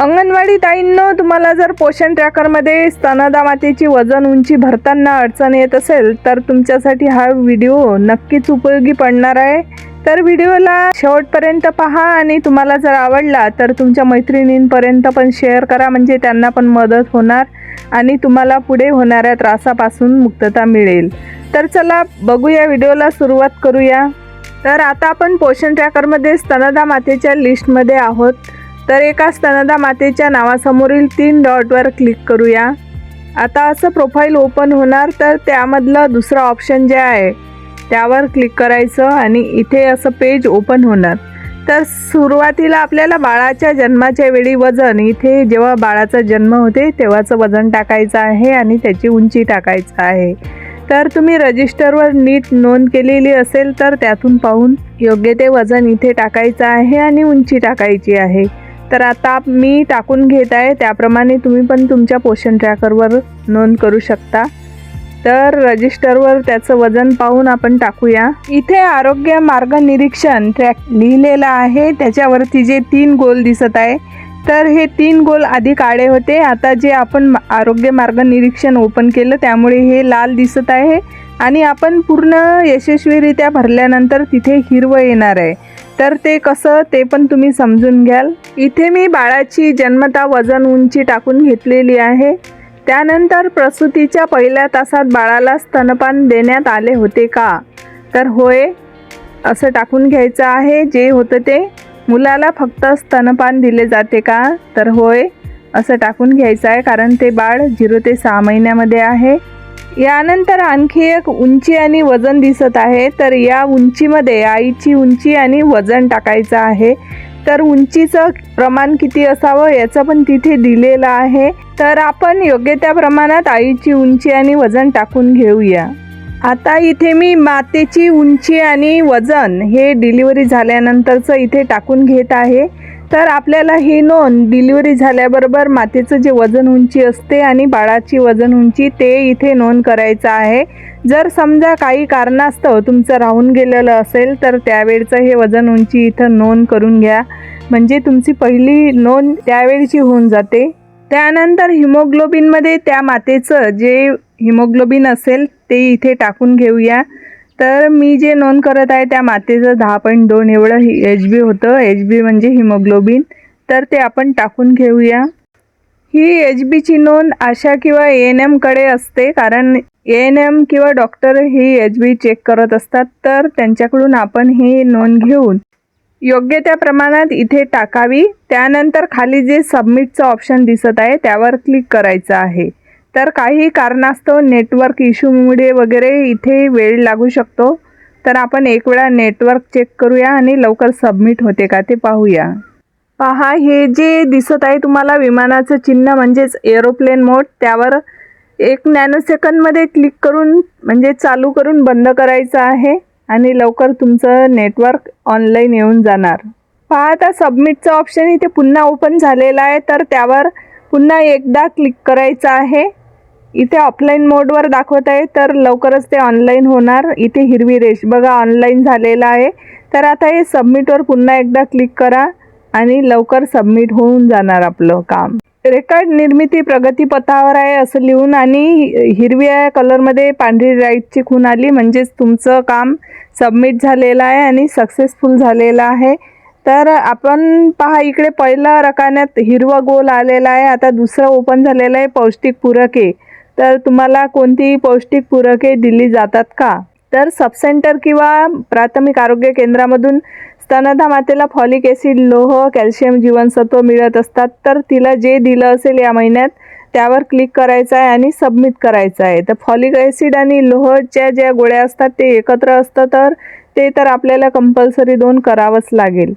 अंगणवाडी ताईंनो तुम्हाला जर पोषण ट्रॅकरमध्ये स्तनदा मातेची वजन उंची भरताना अडचण येत असेल तर तुमच्यासाठी हा व्हिडिओ नक्कीच उपयोगी पडणार आहे. तर व्हिडिओला शेवटपर्यंत पहा आणि तुम्हाला जर आवडला तर तुमच्या मैत्रिणींपर्यंत पण शेअर करा म्हणजे त्यांना पण मदत होणार आणि तुम्हाला पुढे होणाऱ्या त्रासापासून मुक्तता मिळेल. तर चला बघूया व्हिडिओला सुरुवात करूया. तर आता आपण पोषण ट्रॅकरमध्ये स्तनदा मातेच्या लिस्टमध्ये आहोत. तर एका स्तनदा मातेच्या नावासमोरील तीन डॉटवर क्लिक करूया. आता असं प्रोफाईल ओपन होणार तर त्यामधलं दुसरं ऑप्शन जे आहे त्यावर क्लिक करायचं आणि इथे असं पेज ओपन होणार. तर सुरुवातीला आपल्याला बाळाच्या जन्माच्या वेळी वजन इथे जेव्हा बाळाचा जन्म होते तेव्हाचं वजन टाकायचं आहे आणि त्याची उंची टाकायचं आहे. तर तुम्ही रजिस्टरवर नीट नोंद केलेली असेल तर त्यातून पाहून योग्य ते वजन इथे टाकायचं आहे आणि उंची टाकायची आहे. तर आता मी टाकून घेत आहे. त्याप्रमाणे तुम्ही पण तुमच्या पोषण ट्रॅकरवर नोंद करू शकता. तर रजिस्टरवर त्याचं वजन पाहून आपण टाकूया. इथे आरोग्य मार्ग निरीक्षण ट्रॅक लिहिलेलं आहे. त्याच्यावरती जे तीन गोल दिसत आहे. तर हे तीन गोल आधी काळे होते. आता जे आपण आरोग्य मार्ग निरीक्षण ओपन केलं त्यामुळे हे लाल दिसत आहे. आणि आपण पूर्ण यशस्वीरित्या भरल्यानंतर तिथे हिरवं येणार आहे. तर ते कसं ते पण तुम्ही समजून घ्याल. इथे मी बाळाची जन्मता वजन उंची टाकून घेतलेली आहे. त्यानंतर प्रसूतीच्या पहिल्या तासात बाळाला स्तनपान देण्यात आले होते का? तर होय असं टाकून घ्यायचं आहे. जे होतं ते मुलाला फक्त स्तनपान दिले जाते का? तर होय असं टाकून घ्यायचं आहे कारण ते बाळ झिरो ते सहा महिन्यामध्ये आहे. यानंतर आणखी एक उंची आणि वजन दिसत आहे. तर या उंचीमध्ये आईची उंची आणि वजन टाकायचं आहे. तर उंचीचं प्रमाण किती असावं याचं पण तिथे दिलेलं आहे. तर आपण योग्य त्या प्रमाणात आईची उंची आणि वजन टाकून घेऊया. आता इथे मी मातेची उंची आणि वजन हे डिलिव्हरी झाल्यानंतरचं इथे टाकून घेत आहे. तर आपल्याला ही नोंद डिलिव्हरी झाल्याबरोबर मातेचं जे वजन उंची असते आणि बाळाची वजन उंची ते इथे नोंद करायचं आहे. जर समजा काही कारणास्तव तुमचं राहून गेलेलं असेल तर त्यावेळचं हे वजन उंची इथं नोंद करून घ्या. म्हणजे तुमची पहिली नोंद त्यावेळची होऊन जाते. त्यानंतर हिमोग्लोबिनमध्ये त्या मातेचं जे हिमोग्लोबिन असेल ते इथे टाकून घेऊया. तर मी जे नोंद करत आहे त्या मातेचं दहा पॉईंट दोन एवढं एच बी होतं. एच बी म्हणजे हिमोग्लोबिन तर ते आपण टाकून घेऊया. ही एच बीची नोंद आशा किंवा ए एन एमकडे असते. कारण ए एन एम किंवा डॉक्टर ही एच बी चेक करत असतात. तर त्यांच्याकडून आपण ही नोंद घेऊन योग्य त्या प्रमाणात इथे टाकावी. त्यानंतर खाली जे सबमिटचं ऑप्शन दिसत आहे त्यावर क्लिक करायचं आहे. तर काही कारणास्तव नेटवर्क इश्यूमुळे वगैरे इथे वेळ लागू शकतो. तर आपण एक वेळा नेटवर्क चेक करूया आणि लवकर सबमिट होते का ते पाहूया. पहा हे जे दिसत आहे तुम्हाला विमानाचं चिन्ह म्हणजेच एरोप्लेन मोड त्यावर एक नॅनो सेकंदमध्ये क्लिक करून म्हणजे चालू करून बंद करायचं आहे आणि लवकर तुमचं नेटवर्क ऑनलाईन येऊन जाणार. पहा आता सबमिटचं ऑप्शन इथे पुन्हा ओपन झालेलं आहे तर त्यावर पुन्हा एकदा क्लिक करायचं आहे. इथे ऑफलाईन मोडवर दाखवत आहे. तर लवकरच ते ऑनलाईन होणार. इथे हिरवी रेष बघा ऑनलाईन झालेलं आहे. तर आता हे सबमिटवर पुन्हा एकदा क्लिक करा आणि लवकर सबमिट होऊन जाणार आपलं काम. रेकॉर्ड निर्मिती प्रगतीपथावर आहे असं लिहून आणि हिरव्या कलरमध्ये पांढरी राईटची खून आली. म्हणजेच तुमचं काम सबमिट झालेलं आहे आणि सक्सेसफुल झालेलं आहे. तर आपण पहा इकडे पहिल्या रकान्यात हिरवा गोल आलेला आहे. आता दुसरं ओपन झालेलं आहे पौष्टिक पूरके. तर तुम्हाला कोणतीही पौष्टिक पूरके दिली जातात का? तर सबसेंटर किंवा प्राथमिक आरोग्य केंद्रामधून स्तनदा मातेला फॉलिक ॲसिड लोह कॅल्शियम जीवनसत्व मिळत असतात. तर तिला जे दिलं असेल या महिन्यात त्यावर क्लिक करायचं आहे आणि सबमिट करायचं आहे. तर फॉलिक ॲसिड आणि लोहच्या ज्या गोळ्या असतात ते एकत्र असतं तर ते तर आपल्याला कंपल्सरी दोन करावंच लागेल.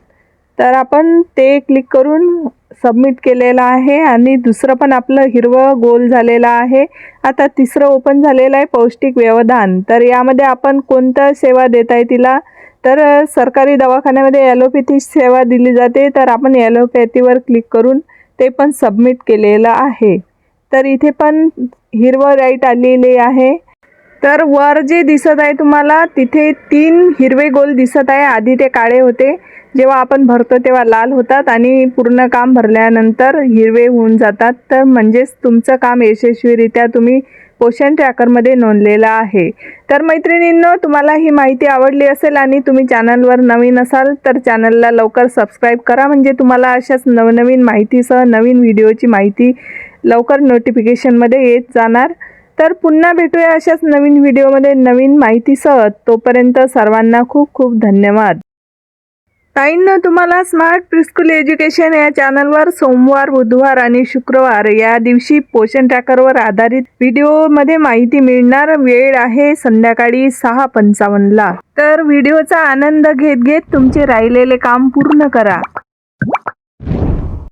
तर आपण ते क्लिक करून सबमिट केलेलं आहे आणि दुसरं पण आपलं हिरवं गोल झालेलं आहे. आता तिसरं ओपन झालेलं आहे पौष्टिक व्यवधान. तर यामध्ये आपण कोणतं सेवा देत आहे तिला? तर सरकारी दवाखान्यामध्ये ॲलोपॅथी सेवा दिली जाते. तर आपण ॲलोपॅथीवर क्लिक करून ते पण सबमिट केलेलं आहे. तर इथे पण हिरवं राईट आलेली आहे. तर वर जे दिसत आहे तुम्हाला तिथे तीन हिरवे गोल दिसत आहे. आधी ते काळे होते. जेव्हा आपण भरतो तेव्हा लाल होतात आणि पूर्ण काम भरल्यानंतर हिरवे होऊन जातात. तर म्हणजेच तुमचं काम यशस्वीरित्या तुम्ही पोषण ट्रॅकरमध्ये नोंदलेलं आहे. तर मैत्रिणींनो तुम्हाला ही माहिती आवडली असेल आणि तुम्ही चॅनलवर नवीन असाल तर चॅनलला लवकर सबस्क्राईब करा. म्हणजे तुम्हाला अशाच नवनवीन माहितीसह नवीन व्हिडिओची माहिती लवकर नोटिफिकेशनमध्ये येत जाणार. तर पुन्हा भेटूया अशाच नवीन व्हिडिओमध्ये नवीन माहितीसह. तोपर्यंत सर्वांना खूप खूप धन्यवाद. ताईंना तुम्हाला स्मार्ट प्रिस्कूल एज्युकेशन या चॅनलवर सोमवार बुधवार आणि शुक्रवार या दिवशी पोषण ट्रॅकरवर आधारित व्हिडिओमध्ये माहिती मिळणार. वेळ आहे संध्याकाळी सहा पंचावन्नला. तर व्हिडिओचा आनंद घेत घेत तुमचे राहिलेले काम पूर्ण करा.